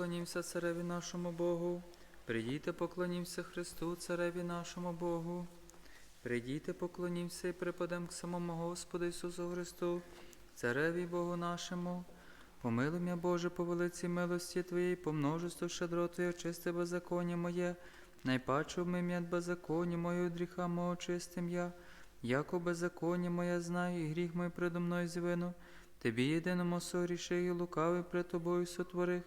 поклонімся цареві нашому Богу. Прийдіте, поклонімся Христу, цареві нашому Богу. Прийдіте, поклонімся і припадем к самому Господу Ісусу Христу, цареві Богу нашому. Помилуй м'я, Боже, по велиці милості Твоєї, по множеству щедро Твоє, очисти беззаконня моє, найпаче ми м'я беззаконня від гріха мого чистим я, яко беззаконня моє знаю, і гріх мій предо мною звину. Тобі єдиному сорішив і лукавий пред тобою сотворих,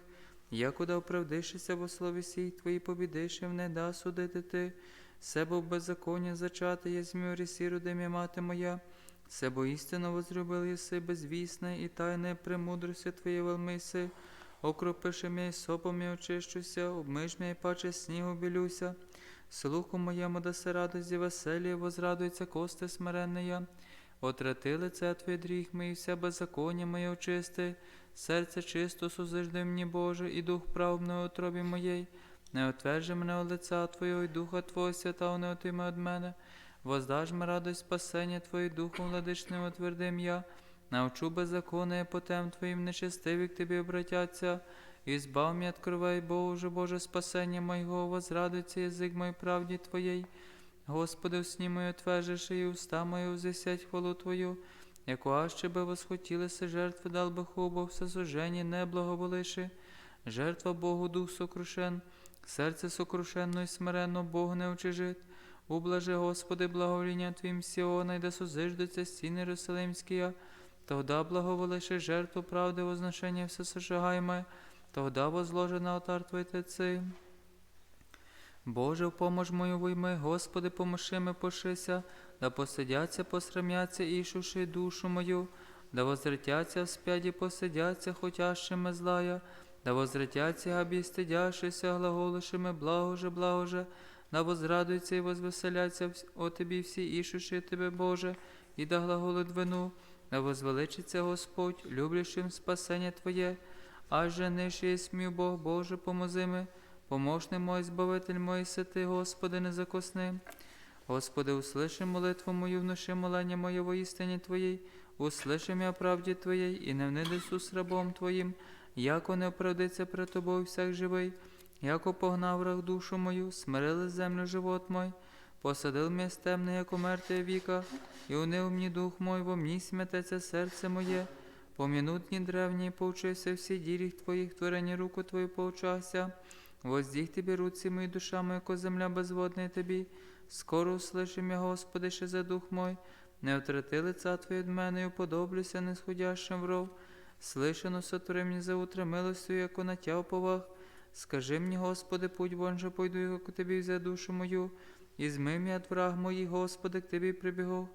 якуда оправдишися во слові сій твої побідиши, не да судити ти, себо в беззаконня зачати, я змю сі родим'я мати моя, себо істину возлюбив єси безвісне і тайне премудрості твоє велмиси, окропиши і сопом я очищуся, обмиж і паче снігу білюся, слуху моєму даси радості веселі, возрадується кости смиренне я. Отрати лице Твоє дріх мій, вся беззаконня моє очисти, серце чисто сузижди мені, Боже, і дух прав на отробі моєї. Не отвержи мене от лиця Твого, і духа Твого свята, не отиме від мене. Воздаж ми радость спасення Твої, духом владичним отвердим я. Навчу беззаконне потем Твоїм нечестиві к Тобі обратяться. І збав м'я від кровей, Боже, Боже, спасення моєго, возрадується язик мой правді Твоєї. Господи, усні мої отвержиш, і уста мої узесять хвалу Твою, яку аще би восхотілися жертви дал би хубо, все сужені не благоволиши. Жертва Богу дух сокрушен, серце сокрушенно і смиренно Бог не очижит. Ублажи, Господи, благовоління Твім Сіона, й да созиждуться стіни Єрусалимські. Тогда благоволиши жертву правди, возношення все сожигайме, тогда возложи на отар Твой Теци. Боже, в помож мою вийми, Господи, помоши ми пошися, да посидяться, посрамяться, ішуши душу мою, да возвратяться вспять і посидяться, хотящими злая, да возвратяться, габі стидяшися, глаголишими, благоже, благоже, да возрадуються і возвеселяться о Тобі всі ішуши Тебе, Боже, і да глаголить вину, да возвеличиться Господь, люблячим спасення Твоє, аже ниж є смів Бог, Боже, помози ми. Помощний мой, збавитель мой, сити, Господи, не закосни. Господи, услыши молитву мою, внуши молення моє во істині Твоїй, услыши мя правді Твоєї, і не вниди Ісус рабом Твоїм, яко не оправдиться пред Тобою всяк живий, яко погнав враг душу мою, смирили землю живот мой, посадил м'яс темне, яко мертве віка, і унив мені дух мой, во мені смятеться серце моє, помінутні древні, поучився всі діліх Твоїх, творені руку Твою поучався. Воздіх Тобі руці мої, душа моя, яко земля безводна тобі. Скоро услышим я, Господи, ще за дух мой. Не отрати лица Твоє від мене, і уподоблюся несходящим в ров. Слишано сотвори мені за утре милостю, яко на тя. Скажи мені, Господи, путь вон же пойду, яко Тобі взя душу мою. І зми м'я враг моїх, Господи, к Тобі прибігов.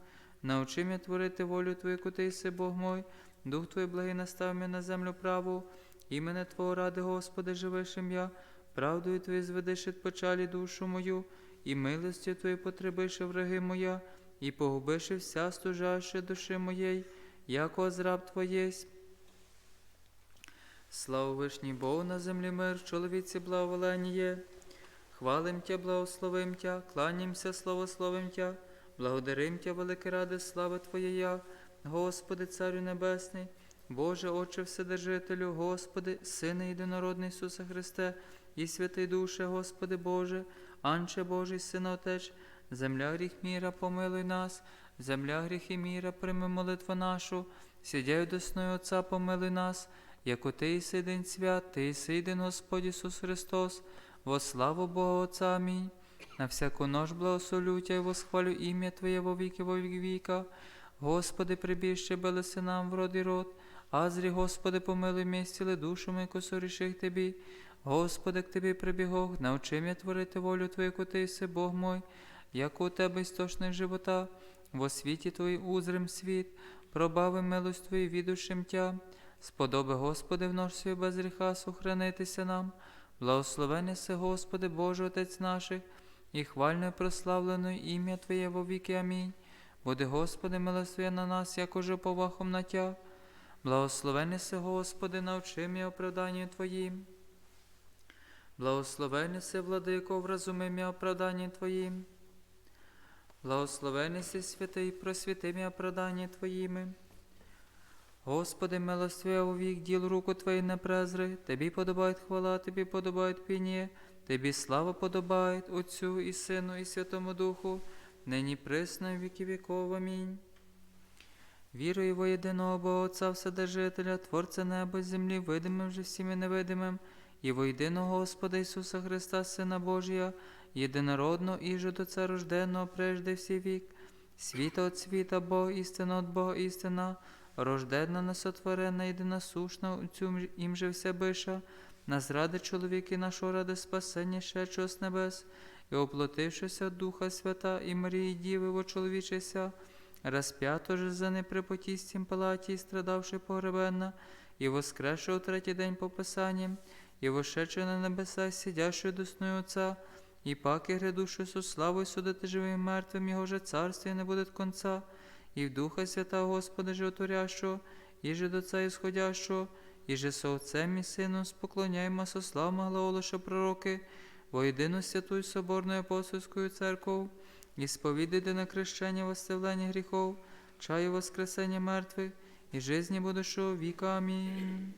Научи м'я творити волю Твою, яку Ти єси Бог мой. Дух Твій благий настав м'я на землю праву. Імене Твого ради, Господи, живишим я. Правдою Твою зведеш від печалі душу мою, і милостю Твою потребиши враги моя, і погубиши вся стужаща душі моєї, як озраб Твоєсь. Слава вишній Богу на землі мир, чоловіці благоволення. Хвалим Тя, благословим Тя, кланімся, славословим Тя, благодарим Тя, велике ради, слави Твоєя, Господи, Царю Небесний, Боже, Отче Вседержителю, Господи, Сине єдинородний Ісусе Христе, і святий душе, Господи Боже, Анче Божий, Сина Отеч, земля гріх міра, помилуй нас, земля гріх і міра, прийми молитву нашу, сидяй досною Отця, помилуй нас, яко Ти єси один свят, Ти єси один Господь Ісус Христос, во славу Бога Отця, Амінь. На всяку нож благословлю Тя і восхвалю ім'я Твоє во віки во вік віка. Господи, прибіжче белеси нам в род і род, Азрі, Господи, помилуй місціли душу ми, косоріших Тобі. Господи, к Тобі прибігох, навчи мене творити волю Твою, яку Ти єси, Бог мой, як у Тебе істочник живота, во світі Твої узрим світ, пробави милость Твою відушим Тя. Сподоби, Господи, в нож свій без гріха сохранитися нам. Благословений си, Господи, Боже Отець наших, і хвальною прославленою ім'я Твоє во віки. Амінь. Буде, Господи, милосвя на нас, як уже повахом на Тя. Благословений си, Господи, навчи мене оправданню Твоїм. Благословений си, владико, вразуми м'я оправданні Твоїм. Благословений си, святий, просвіти м'я оправданні Твоїми. Господи, милостиве у вік діл руку Твої не презри, Тобі подобають хвала, Тобі подобають пініє, Тобі слава подобають Отцю і Сину, і Святому Духу, нині присно, віки віков. Амінь. Вірую во єдиного Бога Отця Вседержителя, Творця неба землі, видимим же всім і невидимим, і во єдиного Господа Ісуса Христа, Сина Божія, єдинородного і жидоця рожденного прежде всі вік, світа от світа, Бог істина от Бога істина, рожденна несотворена, єдиносушна, у цю їм же вся биша, нас ради чоловіки нашого ради спасення шедшого з небес, і оплотившися от Духа Свята і Марії Діви вочоловічися, розп'ято же за неприпотістім палаті, страдавши погребенна, і воскресши у третій день по Писанням, і вошедши на небеса, сидящою досною Отця, і паки грядуши со славою судити живим і мертвим, його же царстві не буде конца, і в Духа Свята Господа животворящого, і же до Ця ісходящого, і же со Отцем і Сином споклоняємо со славами глаголиша пророки, во єдину й соборну апостольську церкву, і сповідайте на крещення восставлення гріхов, чаю воскресення мертвих, і жизни будущого віка. Амінь.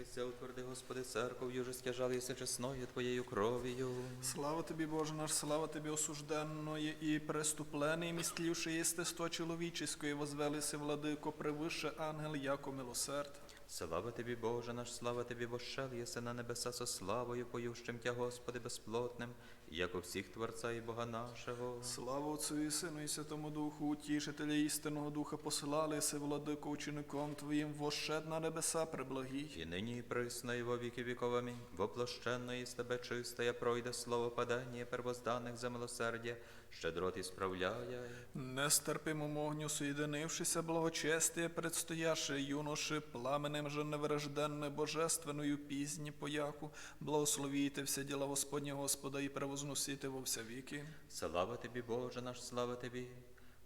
Надіявшися, утверди, Господи, церков'ю же стяжалися чесною Твоєю кров'ю. Слава тобі, Боже наш, слава тобі, осужденної і преступлений, містлівши єстество чоловічеської, возвелися, владико, превише ангел, яко милосерд. Слава Тобі, Боже наш, слава Тобі, вошел єси на небеса со славою, поющим Тя, Господи, безплотним, як у всіх Творця і Бога нашого. Слава Отцю і Сину і Святому Духу, утішителя істинного Духа, посилалися, владико, учеником Твоїм, вошед на небеса преблагій. І нині і присно, і во віки віков, амінь. Воплощенної з Тебе чистая пройде слово падання первозданих за милосердя, щедрот і справляє. Нестерпимому огню соєдинившися, благочестие предстояше юноши, пламенем же невражденне божественною пізні пояку, благословійте все діла Господня Господа і превозносите во все віки. Слава Тобі, Боже наш, слава Тобі.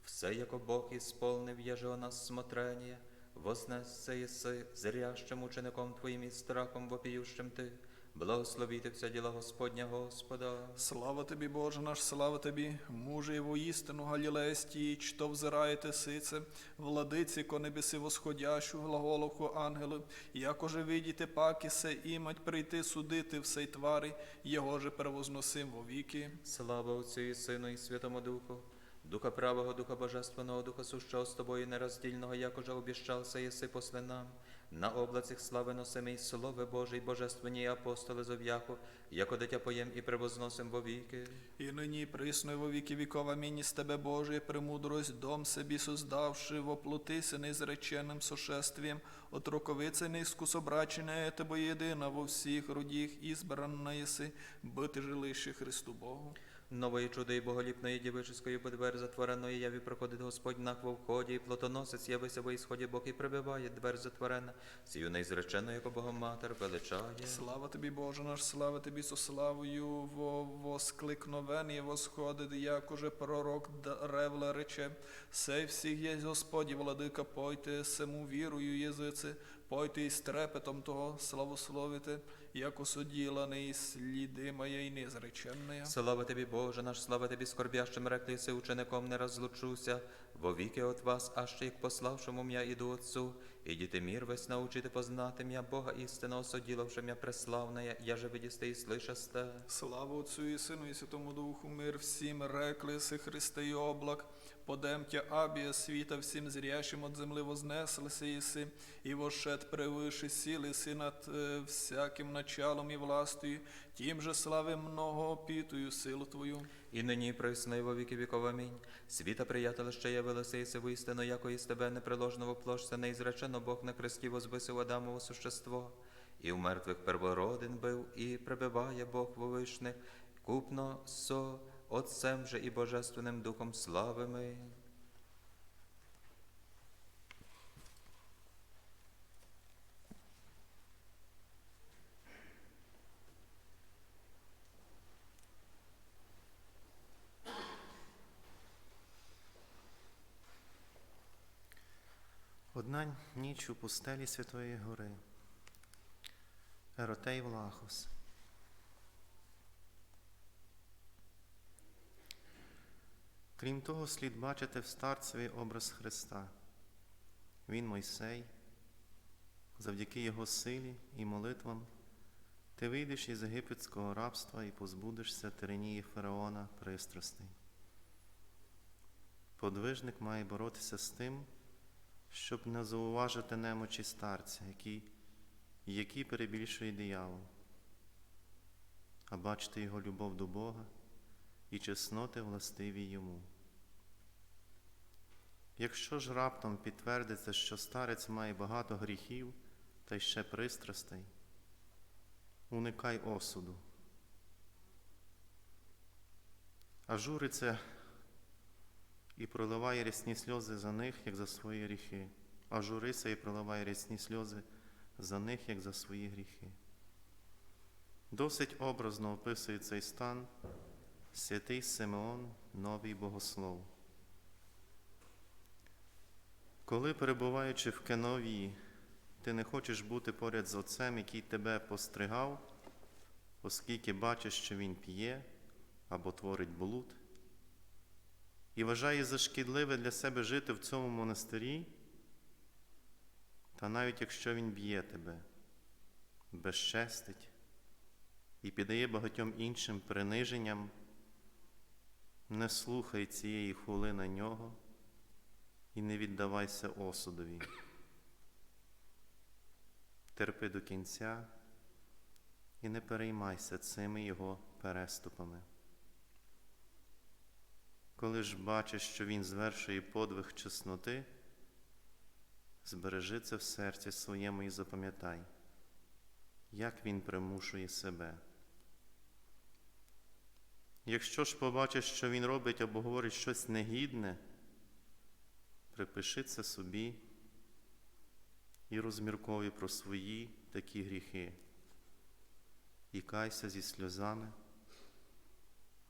Все, яко Бог ісполнив, єже о нас смотрення, вознесся єси зрящим учеником Твоїм і страхом вопіющим Ти. Благословіте вся діла Господня Господа. Слава тобі, Боже наш, слава тобі, муже його істину Галілейстії, що взираєте сице, владиці ко небеси восходящу, глаголоху ангелу, якоже видіте паки се імать прийти судити всей твари, його же перевозносим во віки. Слава Отцю і Сину і Святому Духу, Духа правого, Духа Божественного, Духа сущого з тобою нероздільного, якоже обіщався єси после нам. На облацях слави носимий Слове Боже і божественні і апостоли зов'яху, яко дитя поєм і превозносим во віки. І нині присно й во віки віков, амінь з тебе, Боже, премудрость, дом собі создавши, воплотися неізреченим сошествієм, от роковиці неіскусобрачене тебе єдина во всіх родіх, ізбрана єси, бити жилище Христу Богу. Нової чудо і боголіпної дівичської подвер затвореної яві проходить Господь во вході, і плотоносець явися во ісході Бог і прибиває, двер затворена, сію неізречену, яко Богоматер величає. Слава тобі, Боже наш, слава тобі со славою, во воскликновені восходить, як уже пророк Ревле рече, сей всіх є Господі, владика, пойте сему вірою язиці, пойте із трепетом того славословите, як осуділений сліди моєї незреченної. Слава тобі, Боже наш, слава тобі, скорбящим реклися, учеником не розлучуся, во віки от вас, аж ще як пославшому м'я іду Отцу, і діти мір весь научити познати м'я Бога істинного, соділавши м'я преславне, я же видісте і слишасте. Слава Отцю і Сину і Святому Духу, мир всім, реклиси Христе і облак, подемтя абія світа всім зрящим от земли вознеслися єси, і вошед превиши сіли си над е, всяким началом і властю, тим же слави много опітую силу Твою. І нині присно, і во віки віков, амінь. Світа приятеле ще явилося і істину, яко із тебе неприложно воплощся, неізречено Бог на хресті возвисив Адамово существо. І в мертвих первородин бив, і прибиває Бог вовишних, купно со Отцем же і Божественним Духом славими. Одна ніч у пустелі Святої Гори. Еротей Влахос. Крім того, слід бачити в старцеві образ Христа. Він Мойсей, завдяки його силі і молитвам, ти вийдеш із єгипетського рабства і позбудешся тиранії фараона пристрастей. Подвижник має боротися з тим, щоб не зауважити немочі старця, які, які перебільшує диявол, а бачити його любов до Бога і чесноти властиві йому. Якщо ж раптом підтвердиться, що старець має багато гріхів та й ще пристрастей, уникай осуду. А журиться і проливає рясні сльози за них, як за свої гріхи, а журися і проливає рясні сльози за них, як за свої гріхи. Досить образно описує цей стан святий Симеон, новий богослов. Коли, перебуваючи в Кеновії, ти не хочеш бути поряд з отцем, який тебе постригав, оскільки бачиш, що він п'є або творить блуд, і вважає за шкідливе для себе жити в цьому монастирі, та навіть якщо він б'є тебе, безчестить і піддає багатьом іншим приниженням, не слухай цієї хули на нього і не віддавайся осудові. Терпи до кінця і не переймайся цими його переступами. Коли ж бачиш, що він звершує подвиг чесноти, збережи це в серці своєму і запам'ятай, як він примушує себе. Якщо ж побачиш, що він робить або говорить щось негідне, припиши це собі і розмірковуй про свої такі гріхи, і кайся зі сльозами,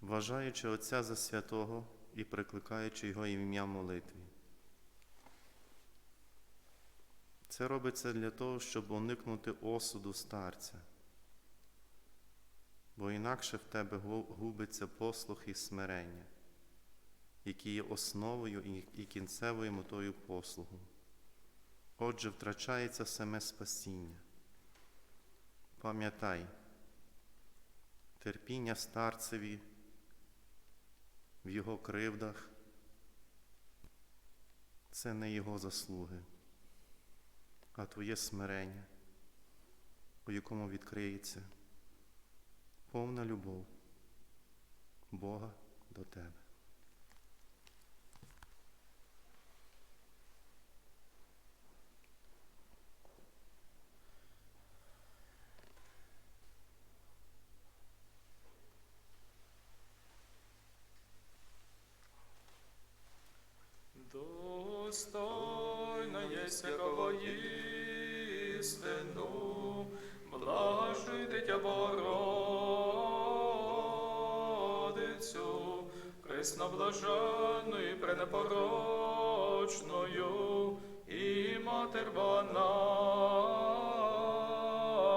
вважаючи Отця за святого і прикликаючи Його ім'я молитві. Це робиться для того, щоб уникнути осуду старця, бо інакше в тебе губиться послух і смирення які є основою і кінцевою метою послугу. Отже, втрачається саме спасіння. Пам'ятай, терпіння старцеві в його кривдах це не його заслуги, а твоє смирення, у якому відкриється повна любов Бога до тебе. Достойно єсть якого істину, блажи дитя Богородицю, пресноблаженною, пренепорочною, і матер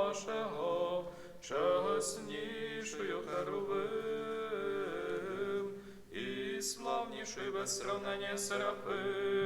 нашого, чеснішою Херовим, і славніший без сравнення Серафим,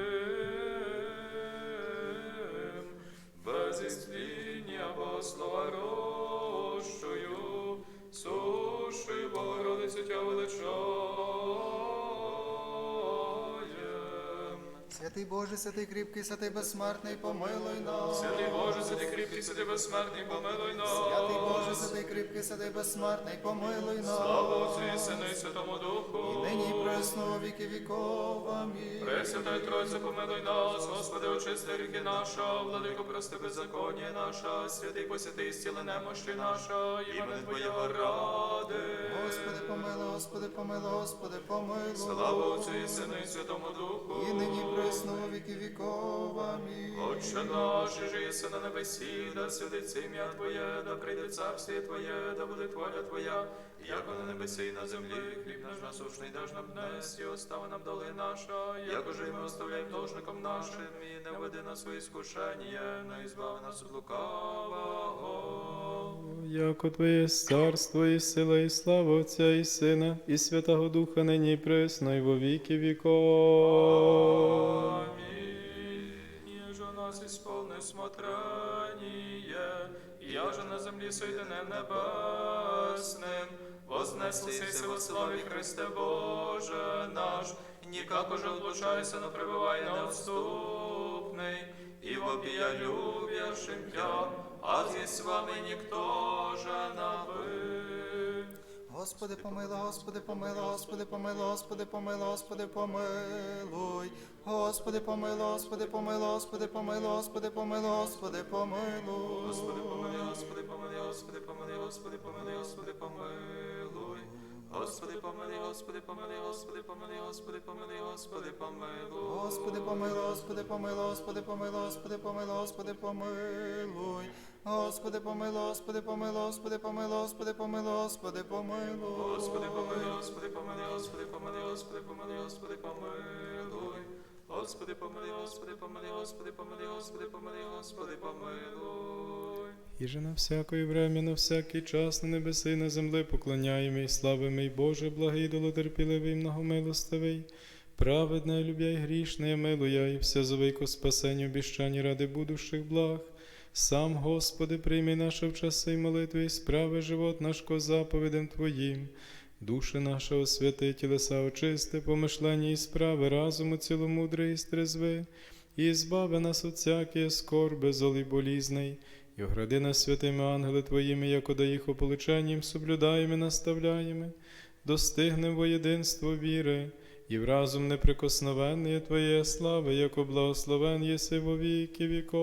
Святий Боже, святий кріпкий, святий безсмертний, помилуй нас. Святий Боже, святий кріпкий, святий безсмертний, помилуй нас. Святий Боже, святий кріпкий, святий безсмертний, помилуй нас. Слава Отцю і Сину і Святому Духу. І нині і пресно віки віков. Амінь. Пресвятай Тройця, помилуй нас, Господи, очисти ріки наша, владико, прости беззаконня наша, святий посвятий, стіли немощі наша, імени Твоєго ради. Господи, помилуй, Господи, помилуй, Господи, помилуй. Слава Отцю і Сину і Святому Духу. І нині і пресно во віки віков. Амінь. Отче наш, же на небесі, да святиться ім'я Твоє, да прийде царствіє Твоє, да буде воля Твоя, як на небесі і на землі, хліб наш насущний даж нам днес, і остави нам доли наша, як уже і ми оставляємо должником нашим, і не веди нас у іскушення, но ізбави нас від лукавого. Яко Твоє царство і сила, і слава Отця і Сина, і Святого Духа нині і присно, і во віки віков. Амінь. Єже нас исполни смотрение, я же на землі соединен небесним, вознеслися во славі Христе Боже наш, никак уже отлучайся, но пребывай неотступный, и вопия любящим Тя, а здесь с вами никто же набыт. Господи, помилуй, Господи, помилуй, Господи, помилуй, Господи, помилуй, Господи, помилуй. Господи, помилуй, Господи, помилуй, Господи, помилуй, Господи, помилуй, Господи, помилуй. Господи, помилуй, Господи, помилуй, Господи, помилуй, Господи, помилуй, Господи, помилуй. Господи, помилуй, Господи, помилуй, Господи, помилуй, Господи, помилуй, Господи, помилуй. Господи, помилуй, Господи, помилуй, Господи, помилуй, Господи, помилуй, Господи, помилуй. Господи, помилуй, Господи, помилуй, Господи, помилуй, Господи, помилуй, Господи, помилуй. Господи, помилуй, Господи, помилуй, Господи, помилуй, Господи, помилуй, Господи, помилуй. Господи, помилуй, Господи, помилуй, Господи, помилуй, Господи, помилуй, Господи, помилуй. І же на всякое время, на всякий час на небеси на землі поклоняємо і славимо, і Боже, благий, долотерпіливий, многомилостивий, праведне, любя і грішне, милуя, і все зовейко спасення, обіщання ради будущих благ. Сам, Господи, прийми наше в часи й молитви, і справи живот наш ко заповідям Твоїм. Душі наша освяти, тілеса очисти, помишлення і справи, разуму ціломудрий і стрезви, і збави нас от всякої скорби, золи болізний, і огради нас святими ангели Твоїми, як до їх ополиченням, соблюдаємо і наставляємо, достигнем во єдинство віри, і в разум неприкосновенне Твоє слави, як благословен єси во віки віков.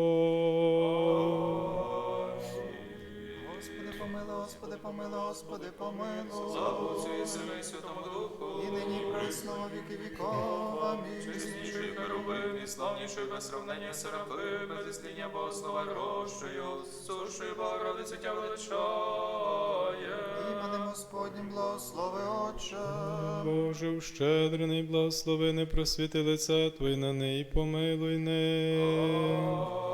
Помилуй, Господи, помилуй. Слава Отцю і Сину і Святому Духу. І нині пресно во віки віков. Амінь. Чесніший херувим і славніший без сравнення серафи, без ісління Богослова рощою, сушою Богородицю тя величає. Іменем Господнім благослови Отче. Боже, ущедрений, благослови, не просвіти лице Твоє на неї, помилуй не.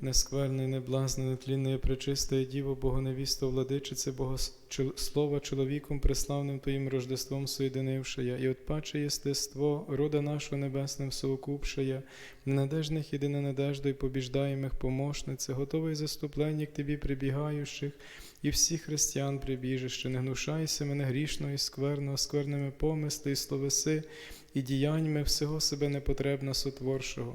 Нескверний, неблазний, нетлінний, пречистая Діво, Богоневісто, владичице, Богослова чоловіком преславним Твоїм рождеством соєдинившая, і от паче єстество, рода нашого небесним совокупшая, ненадежних єдина надежда і побіждаємих помощнице, готовий заступленник Тобі прибігаючих, і всіх християн прибіжище, не гнушайся мене грішного і скверного, скверними помисли і словеси, і діяннями всього себе непотребно сотворшого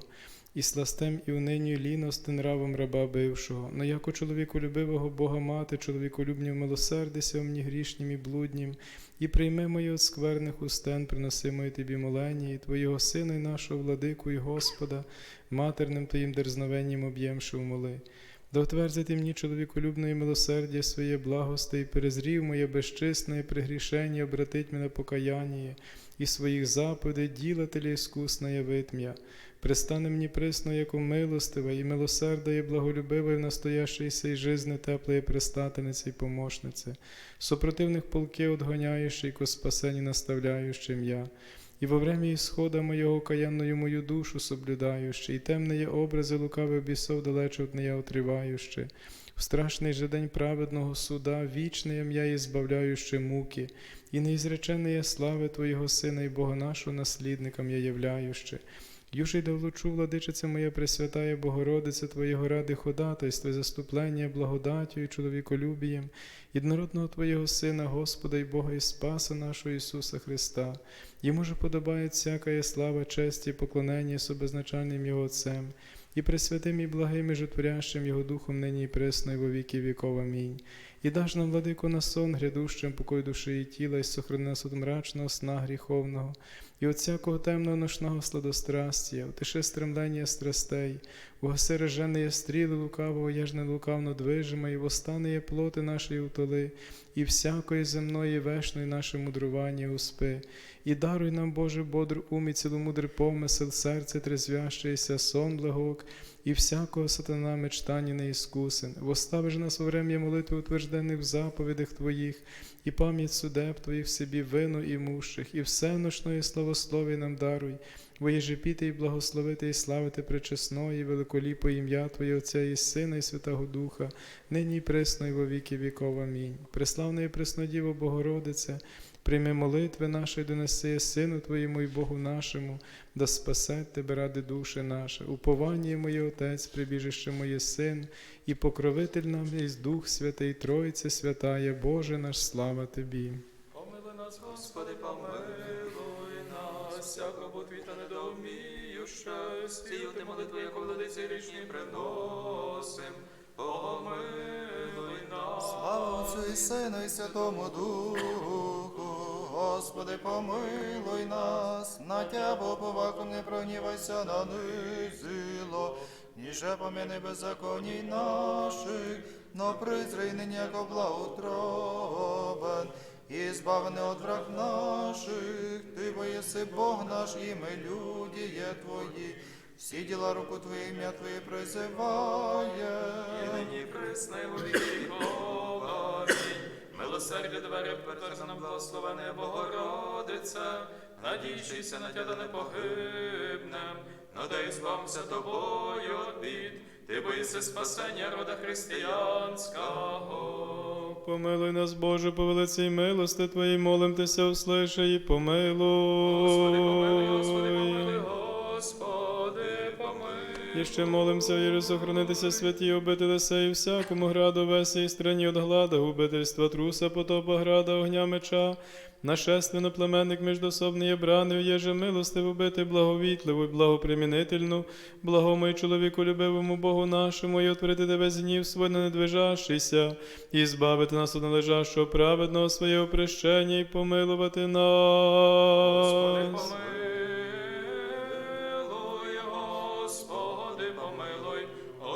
і сластем, і унині ліности нравом раба бившого. Но яко чоловіку любивого Бога мати, чоловіколюбнів милосердися о мені грішнім і блуднім, і прийми мої от скверних устен, приносимої тобі молені, і Твоєго Сина, і нашого владику, і Господа, матерним Твоїм дерзновенням об'ємши умоли. Да утвердити мені чоловіколюбне милосердя своє благости, і перезрів моє безчисне пригрішення, обратить мене покаяння, і своїх заповідей ділателя іскусно явить м'я. Пристане мені присно, яку милостива, і милосерда, і благолюбива, і в настоящій сей жизни теплої пристательниці і помощниці, супротивних полки одгоняючи, і ко спасені наставляючим я. І во время ісхода моєго каянною мою душу соблюдаючи, і темне образи лукавих бісов далече от нея отриваючи. В страшний же день праведного суда, вічне ім'я і збавляючи муки, і неізречене є слави Твоєго Сина і Бога нашого наслідникам я являючи. Южий да влучу, владичице моя Пресвятая Богородице, Твоєго ради ходатайство, заступлення, благодаттю і чоловіколюбієм, єднородного Твоєго Сина, Господа і Бога і Спаса нашого Ісуса Христа. Йому же подобає всяка слава, честь і поклонення собезначальним Його Отцем, і пресвятим і благим і житворящим Його Духом нині і пресно, і во віки віков. Амінь. І даш нам, владико, на сон грядущим покой душі і тіла, і сохрани нас от мрачного сна гріховного, і от всякого темного ношного сладострастя, утиши стремлення страстей, угаси режене стріли лукавого, я ж не лукавно движима, і восстане є плоти нашої утоли, і всякої земної вешної наше мудрування успи. І даруй нам, Боже, бодр ум і ціломудрий помисел, серце трезвящеється, сон благок, і всякого сатана мечтання неіскусен. Восставиш нас во врем'я молитви утверждених в заповідях Твоїх, і пам'ять судеб Твоїх собі вину і мущих, і все ночної славослові нам даруй, воєжепіти і благословити і славити пречесної, великоліпо ім'я Твоє Отця і Сина, і Святого Духа, нині і присно, і во віки віков. Амінь. Преславної Преснодіво Богородице, Прийми молитви наші, донеси Сину Твоєму і Богу нашому, да спасе Тебе ради душі наші. Уповання моє Отець, прибіжище моє Син, і покровитель нам єсть Дух Святий, Тройця Святая, Боже наш, слава Тобі. Помили нас, Господи, помилуй нас, всякого твіта недоуміюще, стіюти молитви, як владиці річні приносим, помилуй нас. Слава Отцю і Сину і Святому Духу, Господи, помилуй нас, на Тябо поваком не прогнівайся на низило, ніже поміни беззаконій наших, но призрий нині, як благоутробен, і збавлений от враг наших, Ти боїси Бог наш, і ми люди є Твої, всі діла руку Твої, ім'я Твоє призиває. І нині присни у віки Милосердя перетерза нам благословене Богородице, надійшися на тя да не погибнем, надай збався тобою від ти боїшся спасення рода християнського. Помилуй нас, Боже, по велицій милости Твоїй, молим Тися, услишай і помилуй, Господи, помилуй, Господи, помилуй. І ще молимся, віру, сохранитися святі, обители сей, всякому граду, весі і страні от глада, губительства, труса, потопа, града, огня, меча, нашественно племенник міждособний є бранив, єже милостив убити, благовітливу, й благопримінительну, благому чоловіку любивому Богу нашому, і отворити тебе з гнів свой на недвижащийся, і збавити нас від належащого праведного своє опрещення, і помилувати Господи, нас. помилуй,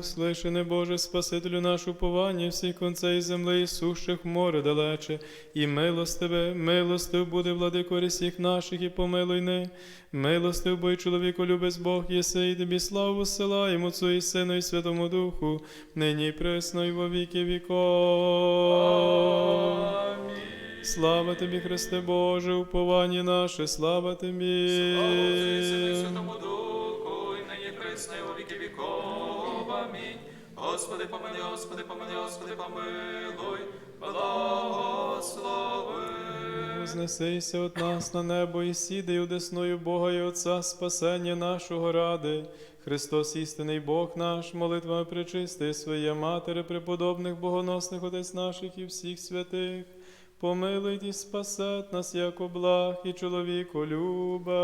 Услишане Боже, Спасителю нашу повання всіх концей земли і сущих море далече, і милостиве, милостив буде владико всіх наших, і помилуй не. Милостив бо й чоловіку любець Бог єси, і тобі славу силаємо Отцу і Сину і Святому Духу, нині і присно, і во віки віков. Слава тобі, Христе Боже, уповання наше, слава тобі. Слава Святому Духу, і нині присно, Господи, помилуй, Господи, помилуй, Господи, помилуй, благослови. Вознесися от нас на небо і сідай одесною Бога і Отця спасення нашого ради. Христос істинний Бог наш, молитвами причисти своє матері, преподобних богоносних отець наших і всіх святих. Помилуй і спасет нас, як благ і чоловіку люба.